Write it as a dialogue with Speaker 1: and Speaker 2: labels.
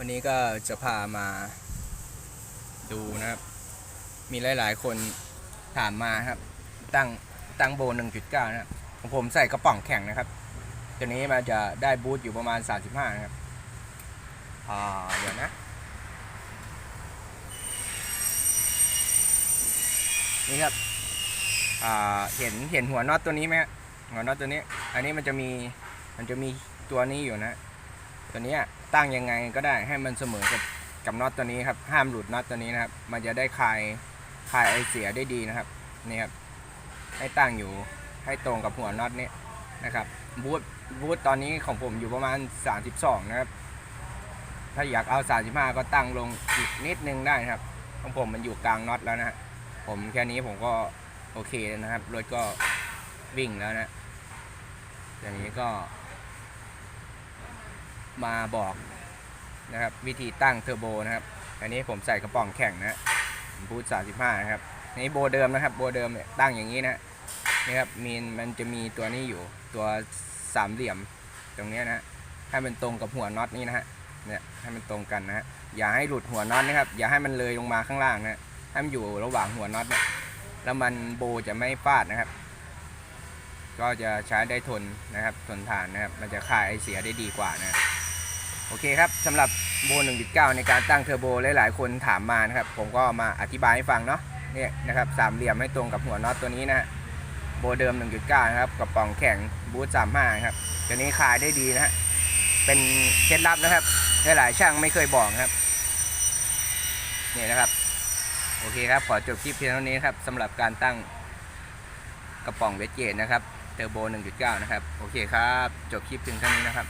Speaker 1: วันนี้ก็จะพามาดูนะครับ มีหลาย ๆ คนถามมาครับ ตั้งตั้งโบ 1.9 นะครับของผมใส่กระป๋องแข็งนะครับ ตัวนี้มันจะได้บูทอยู่ประมาณ 35 นะครับ อ่า เดี๋ยวนะนี่ครับอ่าเห็นเห็นหัวน็อตตัวนี้ไหมหัวน็อตตัวนี้ อันนี้มันจะมีมันจะมีตัวนี้อยู่นะ ตัวนี้ตั้งยังไงก็ได้ให้มันเสมอกับกับน็อตตัวนี้ครับห้ามหลุดน็อตตัวนี้นะครับ มันจะได้คลายคลายไอเสียได้ดีนะครับนี่ครับให้ตั้งอยู่ให้ตรงกับหัวน็อตนี้นะครับบูทบูทตอนนี้ของผมอยู่ประมาณ 32 นะครับ ถ้าอยากเอา 35 ก็ตั้งลงอีกนิดนึงได้นะครับ ของผมมันอยู่กลางน็อตแล้วนะผมแค่นี้ผมก็โอเคแล้วนะครับรถก็วิ่งแล้วนะอย่างนี้ก็ มาบอกนะครับวิธีตั้งเทอร์โบนะครับ อันนี้ผมใส่กระป๋องแข็งนะบูท35 นะครับนนี้โบเดิมนะครับ โบเดิมเนี่ยตั้งอย่างนี้นะนี่ครับมีนมันจะมีตัวนี้อยู่ตัวสามเหลี่ยมตรงนี้นะให้มันตรงกับหัวน็อตนี้นะฮะเนี่ยให้มันตรงกันนะฮะอย่าให้หลุดหัวน็อตนะครับ อย่าให้มันเลยลงมาข้างล่างนะให้มันอยู่ระหว่างหัวน็อตเนี่ยแล้วมันโบจะไม่ฟาดนะครับ ก็จะใช้ได้ทนนะครับทนทานนะครับ มันจะคายไอเสียได้ดีกว่านะ โอเคครับสำหรับโบ1.9 ในการตั้งเทอร์โบหลายๆ คนถามมานะครับ ผมก็มาอธิบายให้ฟังเนาะเนี่ยนะครับสามเหลี่ยมให้ตรงกับหัวน็อตตัวนี้นะฮะโบเดิม 1.9 นะครับกับป่องแข็งบูท35ครับตัวนี้คลายได้ดีนะฮะเป็นเคล็ดลับนะครับหลายๆช่างไม่เคยบอกครับนี่นะครับ โอเคครับ ขอจบคลิปเพียงเท่านี้ครับสำหรับการตั้งกระป๋องเวทเกตนะครับเทอร์โบ 1.9 นะครับ โอเคครับ จบคลิปเพียงเท่านี้นะครับ